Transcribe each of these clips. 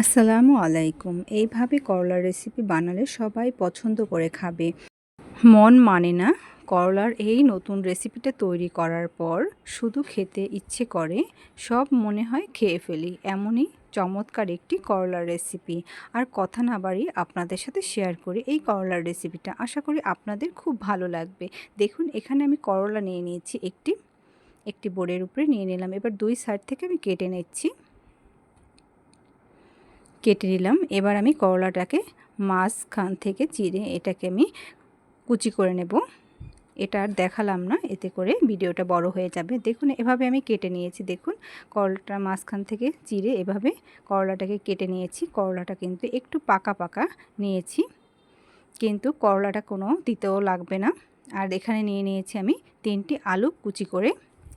আসসালামু আলাইকুম। এইভাবে করলার রেসিপি বানালে সবাই পছন্দ করে খাবে। মন মানে না, করলার এই নতুন রেসিপিটা তৈরি করার পর শুধু খেতে ইচ্ছে করে, সব মনে হয় খেয়ে ফেলি। এমনই চমৎকার একটি করলার রেসিপি আর কথা না বাড়ি আপনাদের সাথে শেয়ার করি এই করলার রেসিপিটা আশা করি আপনাদের খুব ভালো লাগবে। দেখুন, এখানে আমি করলা নিয়ে নিয়েছি, একটি একটি বোর্ডের উপরে নিয়ে নিলাম। এবার দুই সাইড থেকে আমি কেটে নিচ্ছি। কেটে নিলাম। এবার আমি করলাটাকে মাঝখান থেকে চিরে এটাকে আমি কুচি করে নেব। এটা আর দেখালাম না, এতে করে ভিডিওটা বড় হয়ে যাবে। দেখুন, এভাবে আমি কেটে নিয়েছি। দেখুন, করলাটা মাঝখান থেকে চিরে এভাবে করলাটাকে কেটে নিয়েছি। করলাটা কিন্তু একটু পাকা পাকা নিয়েছি। কিন্তু করলাটা কোনো দিতেও লাগবে না। আর এখানে নিয়ে নিয়েছি আমি তিনটি আলু কুচি করে।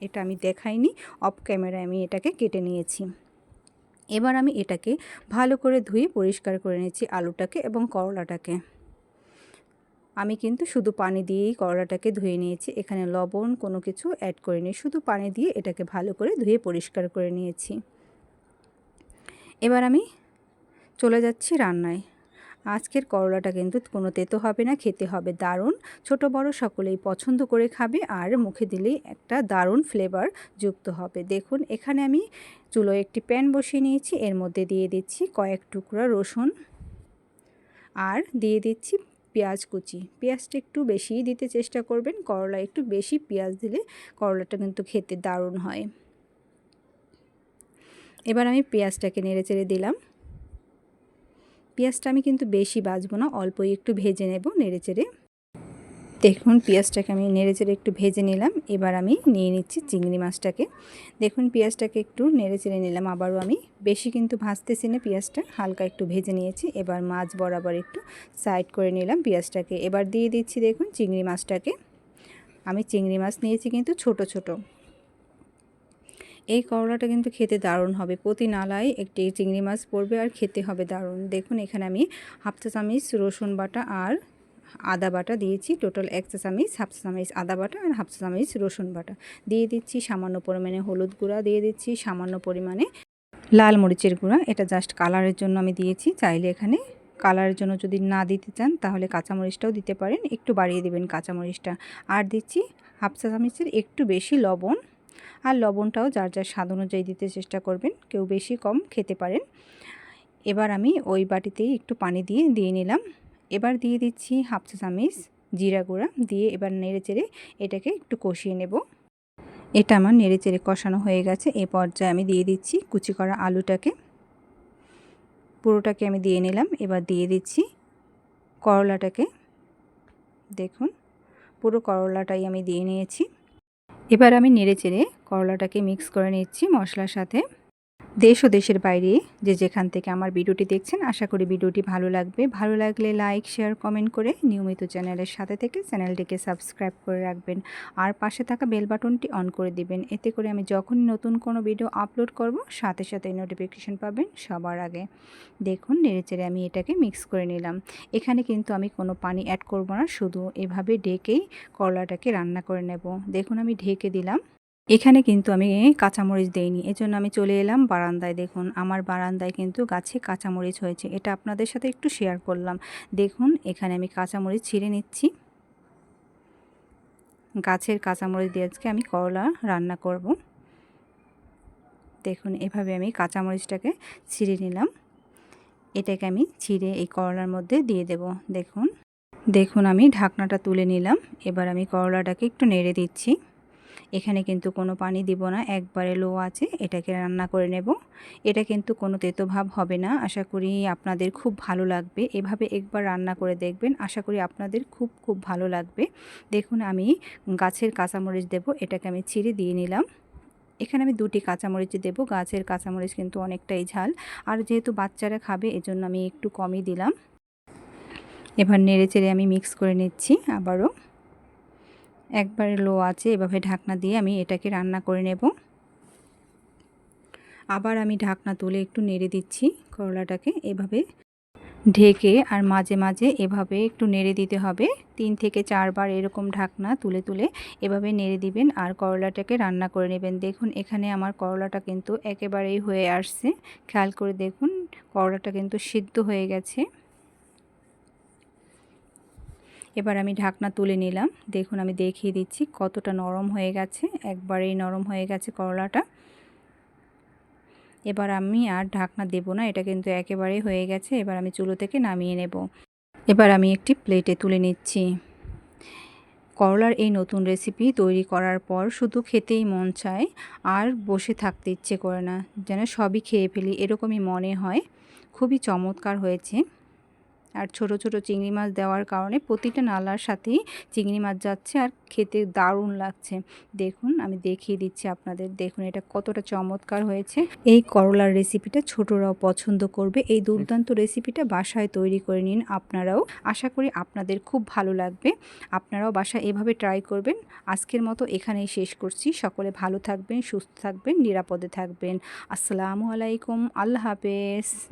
এটা আমি দেখাইনি, অফ ক্যামেরায় আমি এটাকে কেটে নিয়েছি। এবার আমি এটাকে ভালো করে ধুয়ে পরিষ্কার করে নিয়েছি আলুটাকে এবং করলাটাকে। আমি কিন্তু শুধু পানি দিয়েই করলাটাকে ধুয়ে নিয়েছি, এখানে লবণ কোনো কিছু অ্যাড করিনি, শুধু পানি দিয়ে এটাকে ভালো করে ধুয়ে পরিষ্কার করে নিয়েছি। এবার আমি চলে যাচ্ছি রান্নায়। আজকের করলাটা কিন্তু কোনো তেতো হবে না, খেতে হবে দারুণ। ছোট বড় সকলেই পছন্দ করে খাবে আর মুখে দিলেই একটা দারুণ ফ্লেভার যুক্ত হবে। দেখুন, এখানে আমি চুলোয় একটি প্যান বসিয়ে নিয়েছি, এর মধ্যে দিয়ে দিচ্ছি কয়েক টুকরা রসুন আর দিয়ে দিচ্ছি পেঁয়াজ কুচি। পেঁয়াজটা একটু বেশিই দিতে চেষ্টা করবেন করলা একটু বেশি পেঁয়াজ দিলে করলাটা কিন্তু খেতে দারুণ হয়। এবার আমি পেঁয়াজটাকে নেড়ে চেড়ে দিলাম। পেঁয়াজটা আমি কিন্তু বেশি বাজবো না, অল্পই একটু ভেজে নেব নেড়ে চেড়ে দেখুন, পেঁয়াজটাকে আমি নেড়ে চেড়ে একটু ভেজে নিলাম, এবার আমি নিয়ে নিচ্ছি চিংড়ি মাছটাকে। দেখুন, পেঁয়াজটাকে একটু নেড়ে চেড়ে নিলাম, আবারও আমি বেশি কিন্তু ভাজতেছি না পেঁয়াজটা, হালকা একটু ভেজে নিয়েছি, এবার মাছ বরাবর একটু সাইড করে নিলাম পেঁয়াজটাকে। এবার দিয়ে দিচ্ছি, দেখুন, চিংড়ি মাছটাকে। আমি চিংড়ি মাছ নিয়েছি কিন্তু ছোট ছোট। এই করলাটা কিন্তু খেতে দারুণ হবে। প্রতি নালায় একটি চিংড়ি মাছ পড়বে আর খেতে হবে দারুণ। দেখুন, এখানে আমি হাফ চা চামিচ রসুন বাটা আর আদা বাটা দিয়েছি। টোটাল এক চা চামিচ হাফ চা চামিচ আদা বাটা আর হাফ চা চামিচ রসুন বাটা। দিয়ে দিচ্ছি সামান্য পরিমাণে হলুদ গুঁড়া, দিয়ে দিচ্ছি সামান্য পরিমাণে লাল মরিচের গুঁড়া। এটা জাস্ট কালারের জন্য আমি দিয়েছি। চাইলে এখানে কালারের জন্য যদি না দিতে চান, তাহলে কাঁচামরিচটাও দিতে পারেন। একটু বাড়িয়ে দেবেন কাঁচামরিচটা। আর দিচ্ছি হাফ চা চামিচের একটু বেশি লবণ আর লবণটাও যার যার স্বাদ অনুযায়ী দিতে চেষ্টা করবেন, কেউ বেশি কম খেতে পারেন। এবার আমি ওই বাটিতেই একটু পানি দিয়ে দিয়ে নিলাম। এবার দিয়ে দিচ্ছি হাফ চা চামিচ জিরা গুঁড়া দিয়ে এবার নেড়ে চেড়ে এটাকে একটু কষিয়ে নেব। এটা আমার নেড়ে চেড়ে কষানো হয়ে গেছে। এ পর্যায়ে আমি দিয়ে দিচ্ছি কুচি করা আলুটাকে। পুরোটাকে আমি দিয়ে নিলাম। এবার দিয়ে দিচ্ছি করলাটাকে। দেখুন, পুরো করলাটাই আমি দিয়ে নিয়েছি। এবার আমি নেড়ে চেড়ে করলাটাকে মিক্স করে নিচ্ছি মশলার সাথে। দেশ ও দেশের বাইরে যে যেখান থেকে আমার ভিডিওটি দেখছেন, আশা করি ভিডিওটি ভালো লাগবে। ভালো লাগলে লাইক শেয়ার কমেন্ট করে নিয়মিত চ্যানেলের সাথে থেকে চ্যানেলটিকে সাবস্ক্রাইব করে রাখবেন। আর পাশে থাকা বেল বাটনটি অন করে দিবেন। এতে করে আমি যখন নতুন কোনো ভিডিও আপলোড করব, সাথে সাথে নোটিফিকেশান পাবেন সবার আগে। দেখুন নেড়েচেড়ে আমি এটাকে মিক্স করে নিলাম। এখানে কিন্তু আমি কোনো পানি অ্যাড করব না, শুধু এভাবে ঢেকেই করলাটাকে রান্না করে নেব। দেখুন, আমি ঢেকে দিলাম। এখানে কিন্তু আমি কাঁচামরিচ দেইনি। এজন্য আমি চলে এলাম বারান্দায়। দেখুন, আমার বারান্দায় কিন্তু গাছে কাঁচামরিচ হয়েছে। এটা আপনাদের সাথে একটু শেয়ার করলাম। দেখুন, এখানে আমি কাঁচামরিচ ছিঁড়ে নিচ্ছি। গাছের কাঁচামরিচ দিয়ে আজকে আমি করলা রান্না করব। দেখুন, এভাবে আমি কাঁচামরিচটাকে ছিঁড়ে নিলাম। এটাকে আমি ছিঁড়ে এই করলার মধ্যে দিয়ে দেব। দেখুন দেখুন, আমি ঢাকনাটা তুলে নিলাম। এবার আমি করলাটাকে একটু নেড়ে দিচ্ছি। এখানে কিন্তু কোনো পানি দিব না, একবারে লো আছে, এটাকে রান্না করে নেব। এটা কিন্তু কোনো তেতো ভাব হবে না, আশা করি আপনাদের খুব ভালো লাগবে। এভাবে একবার রান্না করে দেখবেন, আশা করি আপনাদের খুব খুব ভালো লাগবে। দেখুন, আমি গাছের কাঁচামরিচ দেব, এটাকে আমি ছিঁড়ে দিয়ে নিলাম। এখানে আমি দুটি কাঁচামরিচ দেবো, গাছের কাঁচামরিচ কিন্তু অনেকটাই ঝাল। আর যেহেতু বাচ্চারা খাবে, এজন্য আমি একটু কমই দিলাম। এবার নেড়ে চেড়ে আমি মিক্স করে নিচ্ছি আবারও। একবারে লো আছে এভাবে ঢাকনা দিয়ে আমি এটাকে রান্না করে নেব। আবার আমি ঢাকনা তুলে একটু নেড়ে দিচ্ছি করলাটাকে। এভাবে ঢেকে আর মাঝে মাঝে এভাবে একটু নেড়ে দিতে হবে। তিন থেকে চারবার এরকম ঢাকনা তুলে তুলে এভাবে নেড়ে দিবেন আর করলাটাকে রান্না করে নেবেন। দেখুন, এখানে আমার করলাটা কিন্তু একেবারেই হয়ে আসছে। খেয়াল করে দেখুন, করলাটা কিন্তু সিদ্ধ হয়ে গেছে। এবার আমি ঢাকনা তুলে নিলাম। দেখুন, আমি দেখিয়ে দিচ্ছি কতটা নরম হয়ে গেছে। একবারেই নরম হয়ে গেছে করলাটা। এবার আমি আর ঢাকনা দেব না, এটা কিন্তু একেবারেই হয়ে গেছে। এবার আমি চুলো থেকে নামিয়ে নেব। এবার আমি একটি প্লেটে তুলে নিচ্ছি। করলার এই নতুন রেসিপি তৈরি করার পর শুধু খেতেই মন চায়, আর বসে থাকতে ইচ্ছে করে না। যেন সবই খেয়ে ফেলি, এরকমই মনে হয়। খুবই চমৎকার হয়েছে। আর ছোট ছোট চিংড়ি মাছ দেওয়ার কারণে প্রতিটা নালার সাথেই চিংড়ি মাছ যাচ্ছে আর খেতে দারুণ লাগছে। দেখুন, আমি দেখিয়ে দিচ্ছি আপনাদের। দেখুন, এটা কতটা চমৎকার হয়েছে। এই করলার রেসিপিটা ছোটরাও পছন্দ করবে। এই দুর্দান্ত রেসিপিটা বাসায় তৈরি করে নিন আপনারাও। আশা করি আপনাদের খুব ভালো লাগবে। আপনারাও বাসায় এভাবে ট্রাই করবেন। আজকের মতো এখানেই শেষ করছি। সকলে ভালো থাকবেন, সুস্থ থাকবেন, নিরাপদে থাকবেন। আসসালামু আলাইকুম। আল্লাহ হাফেজ।